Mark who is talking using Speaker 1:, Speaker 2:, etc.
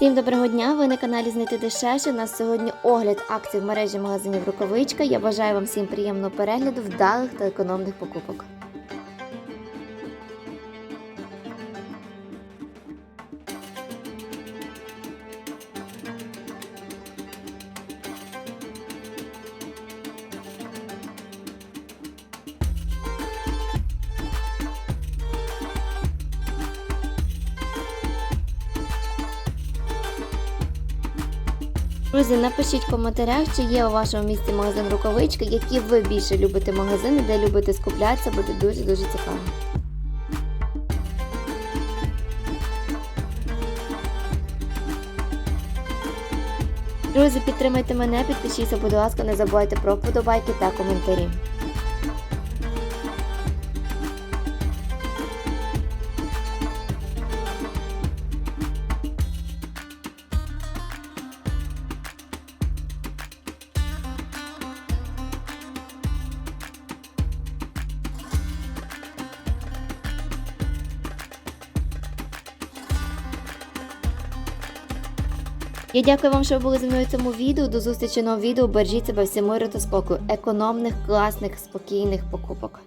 Speaker 1: Всім доброго дня! Ви на каналі Знайти дешевше. У нас сьогодні огляд акцій в мережі магазинів Рукавичка. Я бажаю вам всім приємного перегляду, вдалих та економних покупок. Друзі, напишіть в коментарях, чи є у вашому місті магазин рукавички, які ви більше любите магазини, де любите скуплятися, буде дуже-дуже цікаво. Друзі, підтримайте мене, підпишіться, будь ласка, не забувайте про вподобайки та коментарі. Я дякую вам, що ви були зі мною в цьому відео. До зустрічі в новому відео. Бережіть себе всі миру та спокою. Економних, класних, спокійних покупок.